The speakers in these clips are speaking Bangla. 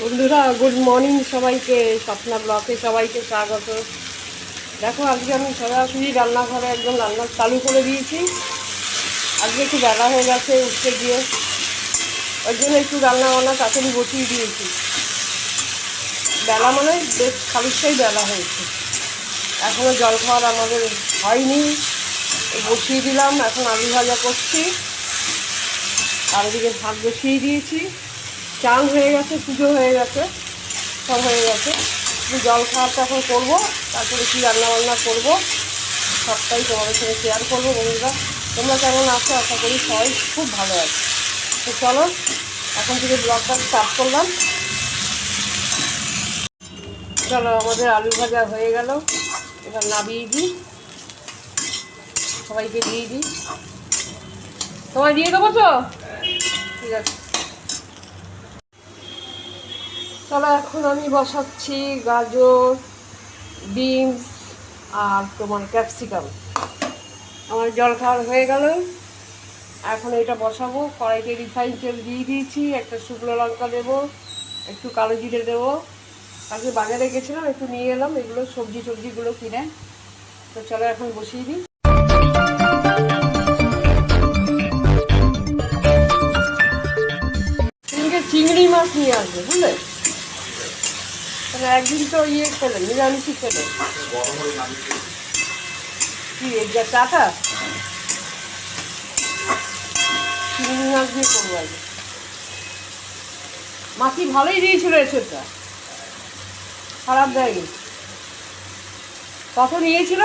বন্ধুরা গুড মর্নিং সবাইকে, স্বপ্না ব্লকে সবাইকে স্বাগত। দেখো, আজকে আমি সরাসরি রান্নাঘরে একদম রান্না চালু করে দিয়েছি। আজকে একটু বেলা হয়ে গেছে, উঠতে গিয়ে। ওই জন্য একটু রান্না বান্না তাড়াতাড়ি বসিয়ে দিয়েছি। বেলা মানে বেশ খালিকটাই বেলা হয়েছে। এখনও জল খাওয়ার আমাদের হয়নি। বসিয়ে দিলাম, এখন আলু ভাজা করছি। আর এদিকে ভাত বসিয়ে দিয়েছি। চান হয়ে গেছে পুজো হয়ে গেছে, সব হয়ে গেছে। জল খাওয়ারটা এখন করব, তারপরে কী রান্না বান্না করব। সবটাই তোমাদের সঙ্গে শেয়ার করব বন্ধুরা। তোমরা কেমন আছো? আশা করি সবাই খুব ভালো আছে। তো চলো, এখন থেকে ব্লগটা স্টার্ট করলাম। চলো, আমাদের আলু ভাজা হয়ে গেল। এবার নাবিয়ে দিই। সবাইকে দিয়ে দিই। তোমায় দিয়ে দেবো তো? ঠিক আছে। চলো এখন আমি বসাচ্ছি গাজর, বিনস আর তোমার ক্যাপসিকাম। আমার জল খাওয়ার হয়ে গেল। এখন এটা বসাবো। কড়াইতে রিফাইন তেল দিয়ে দিয়েছি। একটা শুকনো লঙ্কা দেবো, একটু কালো জিরে দেবো। আজকে বাজারে গেছিলাম, একটু নিয়ে এলাম। এগুলো সবজি টবজিগুলো কিনে। তো চলো এখন বসিয়ে দিই। চিংড়ি মাছ নিয়ে আসবে, বুঝলে? তাহলে একদিন তো ইয়ে খেলে নিরামিষই খেলে কি এই যা চাটা মাছ দিয়ে করব আগে মাছি ভালোই দিয়েছিল এসবটা। খারাপ দেয়নি। কত নিয়েছিল?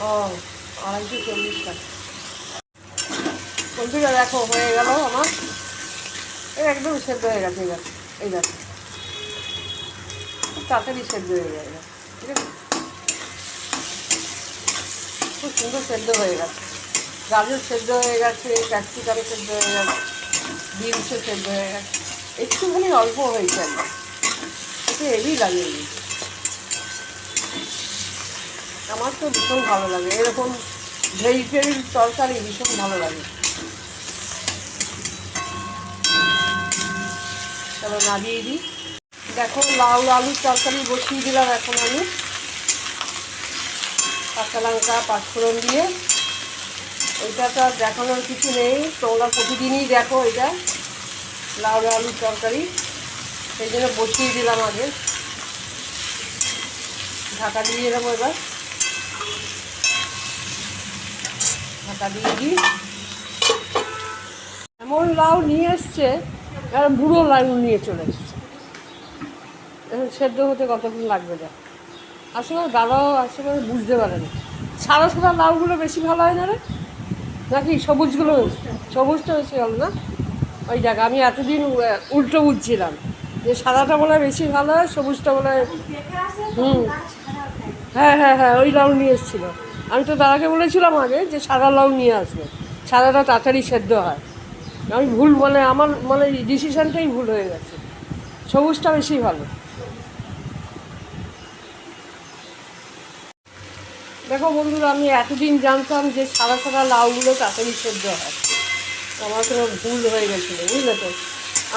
ও, আড়াইশো চল্লিশ টাকা। বন্ধুরা দেখো, হয়ে গেল আমার। এই একদম সেদ্ধ হয়ে গেছে দেখো এই দেখো। খুব তাড়াতাড়ি সেদ্ধ হয়ে যাবে ঠিক আছে? খুব সুন্দর সেদ্ধ হয়ে গেছে। গাজর সেদ্ধ হয়ে গেছে ক্যাপসিকাম সেদ্ধ হয়ে গেছে, বিনসও সেদ্ধ হয়ে গেছে। একটুখানি অল্প হয়েছে একদম একটু হেভি দিই আমার তো ভীষণ ভালো লাগে। এরকম ভেজিটেবিল তরকারি ভীষণ ভালো লাগে। চলো নাড়িয়ে দিই। দেখো লাউ আলুর তরকারি বসিয়ে দিলাম এখন আমি। কাঁচা লঙ্কা, পাঁচফোড়ন দিয়ে। ওইটা তো আর দেখানোর কিছু নেই। তোমরা প্রতিদিনই দেখো এটা, লাউ আলুর তরকারি। সেই জন্য বসিয়ে দিলাম আগে। ঢাকা দিয়ে দেবো এবার। ঢাকা দিয়ে দিই। এমন লাউ নিয়ে এসছে আর বুড়ো লাউ নিয়ে চলে এসছে। এখন সেদ্ধ হতে কতক্ষণ লাগবে দেখ। আসলে দাদাও আসলে বুঝতে পারে না সাদা সাদা লাউগুলো বেশি ভালো হয় না রে? নাকি সবুজগুলো সবুজটা বেশি ভালো না? ওই দেখ, আমি এতদিন উল্টো বুঝছিলাম যে সাদাটা বলে বেশি ভালো হয়, সবুজটা বলে হুম। হ্যাঁ হ্যাঁ হ্যাঁ ওই লাউ নিয়ে এসেছিল। আমি তো দাদাকে বলেছিলাম আগে যে সাদা লাউ নিয়ে আসবে। সাদাটা তাড়াতাড়ি সেদ্ধ হয়। আমি ভুল মানে আমার মানে ডিসিশানটাই ভুল হয়ে গেছে। সবুজটা বেশি ভালো। দেখো বন্ধুরা, আমি এতদিন জানতাম যে সারা সারা লাউগুলো তাড়াতাড়ি সেদ্ধ হয়। আমার কোনো ভুল হয়ে গেছিল, বুঝলে তো?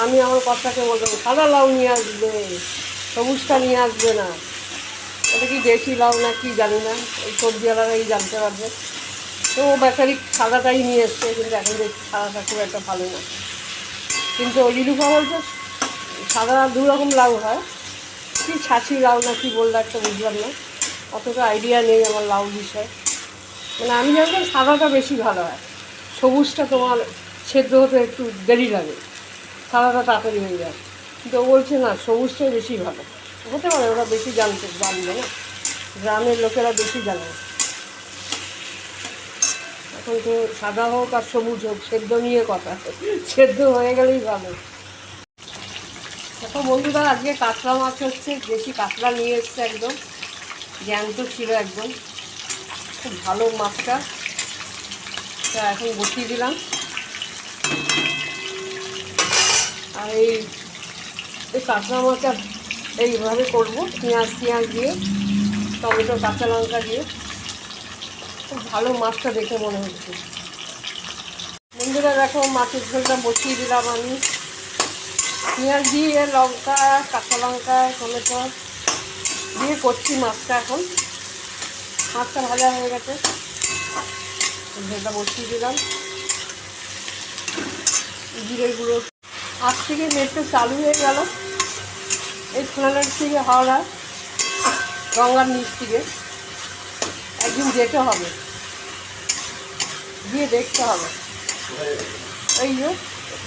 আমি আমার কথাকে বলতাম সাদা লাউ নিয়ে আসবে, সবুজটা নিয়ে আসবে না। এটা কি দেশি লাউ না কি জানি না এই সবজিওয়ালারাই জানতে পারবে। তো ও বেচারি সাদাটাই নিয়ে এসছে, কিন্তু এখন দেখছি সাদাটা খুব একটা ভালো না। কিন্তু ওই লিলুফা বলছে, সাদা দু রকম লাউ হয়। কি ছাঁচি লাউ না কি বলল একটা বুঝলাম না। অতটা আইডিয়া নেই আমার লাউ বিষয়ে। মানে আমি জানতাম সাদাটা বেশি ভালো হয়। সবুজটা তোমার সেদ্ধ হতে একটু দেরি লাগে। সাদাটা তাড়াতাড়ি হয়ে যায়। কিন্তু ও বলছে, না, সবুজটাই বেশি ভালো। হতে পারে, ওরা বেশি জানতে জানবে না। গ্রামের লোকেরা বেশি জানে। এখন তো সাদা হোক আর সবুজ হোক, সেদ্ধ নিয়ে কথা। সেদ্ধ হয়ে গেলেই ভালো। দেখো বন্ধুরা, আজকে কাতলা মাছ হচ্ছে বেশি কাতলা নিয়ে এসছে একদম। জ্যান্ত ছিল একদম। খুব ভালো মাছটা। তা এখন বসিয়ে দিলাম। আর এই এই মাছটা এইভাবে করব, পেঁয়াজ পেঁয়াজ দিয়ে, টমেটো, কাঁচা লঙ্কা দিয়ে। খুব ভালো মাছটা দেখে মনে হচ্ছে। বন্ধুরা, দেখো মাছের ঝোলটা বসিয়ে দিলাম আমি। পেঁয়াজ দিয়ে লঙ্কা, কাঁচা লঙ্কা, টমেটো দিয়ে করছি মাছটা এখন। মাছটা ভাজা হয়ে গেছে। ঝোলটা বসিয়ে দিলাম। জিরে গুঁড়ো। আজ থেকে নেটটা চালু হয়ে গেল। এই সোনালের থেকে হাওড়া, গঙ্গার নিচ থেকে। একদিন যেতে হবে। গিয়ে দেখতে হবে। এই যে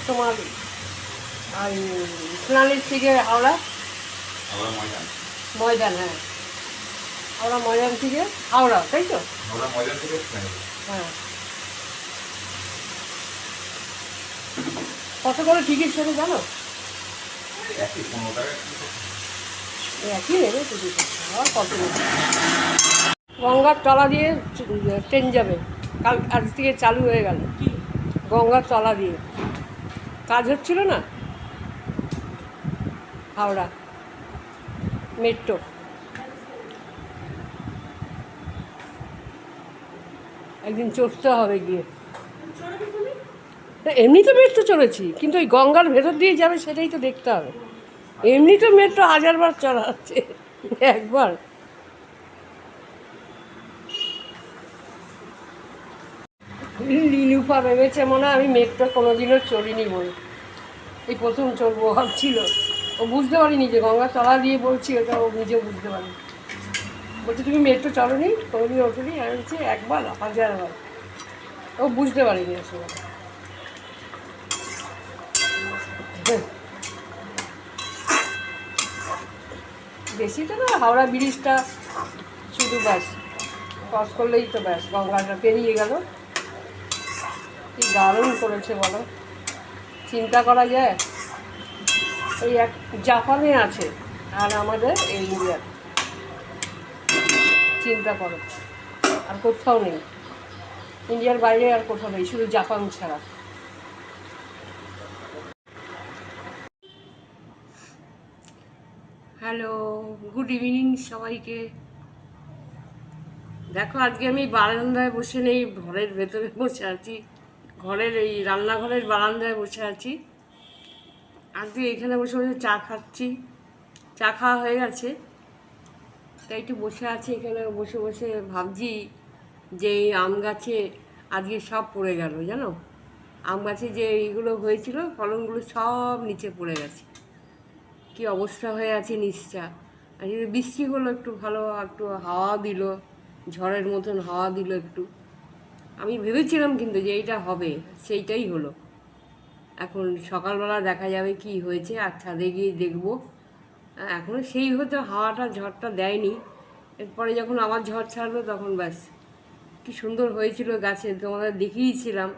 তোমার ওই সোনালির থেকে হাওড়া ময়দান। হ্যাঁ। হাওড়া ময়দান থেকে হাওড়া তাই তো। হ্যাঁ। কত করে টিকিট সেটা জানো? একই নেবে টিকিট কত গঙ্গার তলা দিয়ে ট্রেন যাবে। কাল আজ থেকে চালু হয়ে গেল। গঙ্গার তলা দিয়ে। কাজ হচ্ছিল না? হাওড়া। মেট্রো। একদিন চড়তে হবে গিয়ে। এমনি তো মেট্রো চড়েছি কিন্তু ওই গঙ্গার ভেতর দিয়ে যাবে সেটাই তো দেখতে হবে। এমনি তো মেট্রো হাজারবার চড়া হচ্ছে একবার। লিলুফা ভেবেছে মনে আমি মেট্রো কোনোদিনও চড়িনি বলে। এই প্রথম চড়বো ভাবছিল ও বুঝতে পারিনি যে গঙ্গা তলা দিয়ে বলছি ওটা ও নিজেও বুঝতে পারিনি। বলছে, তুমি মেট্রো চড়োনি কোনোদিন ওঠেনি? আমি বলছি, একবার হাজারবার ও বুঝতে পারিনি আসলে বেশি তো না, হাওড়া ব্রিজটা শুধু ব্যাস, ক্রস করলেই তো ব্যাস, গঙ্গাটা পেরিয়ে গেল। কি দারুণ করেছে বলো? চিন্তা করা যায়? এই এক জাপানে আছে, আর আমাদের এই ইন্ডিয়ার। চিন্তা করো, আর কোথাও নেই। ইন্ডিয়ার বাইরে আর কোথাও নেই, শুধু জাপান ছাড়া। হ্যালো, গুড ইভিনিং সবাইকে। দেখো, আজকে আমি বারান্দায় বসে নেই, ঘরের ভেতরে বসে আছি। ঘরের এই রান্নাঘরের বারান্দায় বসে আছি। আজকে এখানে বসে বসে চা খাচ্ছি। চা খাওয়া হয়ে গেছে। তাই একটু বসে আছি এখানে বসে বসে ভাবছি যে এই আম গাছে আজকে সব পড়ে গেল, জানো? আম গাছে যে এইগুলো হয়েছিল, ফলনগুলো সব নিচে পড়ে গেছে। কি অবস্থা হয়ে আছে নিচটা আর বৃষ্টি হলো একটু ভালো, একটু হাওয়া দিল, ঝড়ের মতন হাওয়া দিল একটু। আমি ভেবেছিলাম কিন্তু যে এইটা হবে, সেইটাই হলো। এখন সকালবেলা দেখা যাবে কি হয়েছে, আর ছাদে গিয়ে দেখব। এখনও সেই হয়তো হাওয়াটা, ঝড়টা দেয়নি। এরপরে যখন আবার ঝড় ছাড়লো তখন ব্যাস। কি সুন্দর হয়েছিল গাছে, তোমাদের দেখিয়েছিলাম।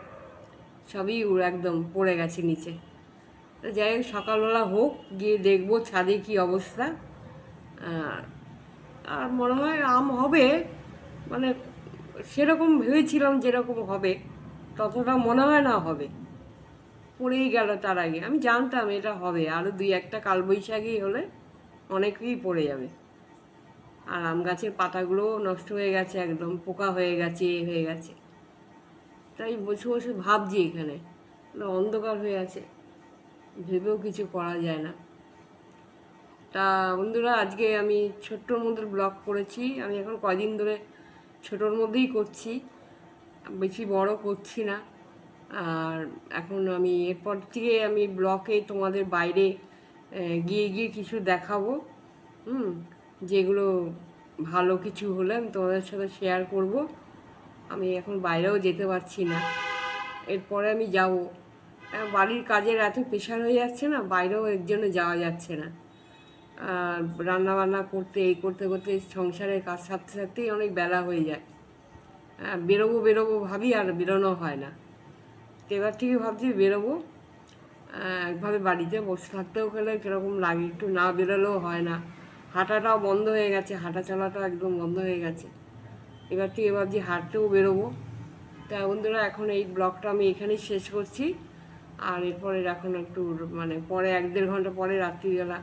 সবই একদম পড়ে গেছে নিচে। যাই হোক, সকালবেলা হোক, গিয়ে দেখব ছাদে কি অবস্থা। আর মনে হয় আম হবে মানে সেরকম ভেবেছিলাম যেরকম হবে, ততটা মনে হয় না হবে। পড়েই গেল তার আগে। আমি জানতাম এটা হবে। আরও দুই একটা কালবৈশাখী হলে অনেকেই পড়ে যাবে। আর আম গাছের পাতাগুলোও নষ্ট হয়ে গেছে একদম, পোকা হয়ে গেছে, এ হয়ে গেছে। তাই বসে বসে ভাবছি এখানে। অন্ধকার হয়ে আছে। ভেবেও কিছু করা যায় না। তা বন্ধুরা, আজকে আমি ছোট্টর মধ্যে ব্লগ করেছি। আমি এখন কয়দিন ধরে ছোটোর মধ্যেই করছি, বেশি বড় করছি না। আর এখন আমি এরপর থেকে আমি ব্লকে তোমাদের বাইরে গিয়ে গিয়ে কিছু দেখাবো। হুম, যেগুলো ভালো কিছু হলে আমি তোমাদের সাথে শেয়ার করব। আমি এখন বাইরেও যেতে পারছি না। এরপরে আমি যাব। বাড়ির কাজের এত প্রেশার হয়ে যাচ্ছে না, বাইরেও এর জন্য যাওয়া যাচ্ছে না। রান্না বান্না করতে, এই করতে করতে সংসারের কাজ সারতে সারতেই অনেক বেলা হয়ে যায়। হ্যাঁ বেরোবো বেরোবো ভাবি আর বেরোনো হয় না। এবার থেকে ভাবছি বেরোবো। একভাবে বাড়িতে বসে থাকতেও গেলে কীরকম লাগে, একটু না বেরোলেও হয় না। হাঁটাটাও বন্ধ হয়ে গেছে, হাঁটা চলাটাও একদম বন্ধ হয়ে গেছে। এবার থেকে ভাবছি হাঁটতেও বেরোবো। তা বন্ধুরা, এখন এই ব্লগটা আমি এখানেই শেষ করছি। আর এরপরে এখন একটু মানে পরে, এক দেড় ঘণ্টা পরে রাত্রিবেলা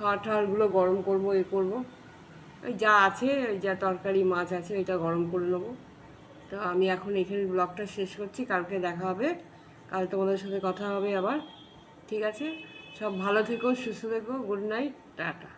খাওয়া ঠাওয়ারগুলো গরম করব, এ করব। ওই যা আছে ওই যা তরকারি, মাছ আছে ওইটা গরম করে নেব। তো আমি এখন এখানে ব্লগটা শেষ করছি, কালকে দেখা হবে। কাল তোমাদের সাথে কথা হবে আবার। ঠিক আছে? সব ভালো থেকো, সুস্থ থেকো, গুড নাইট, টাটা।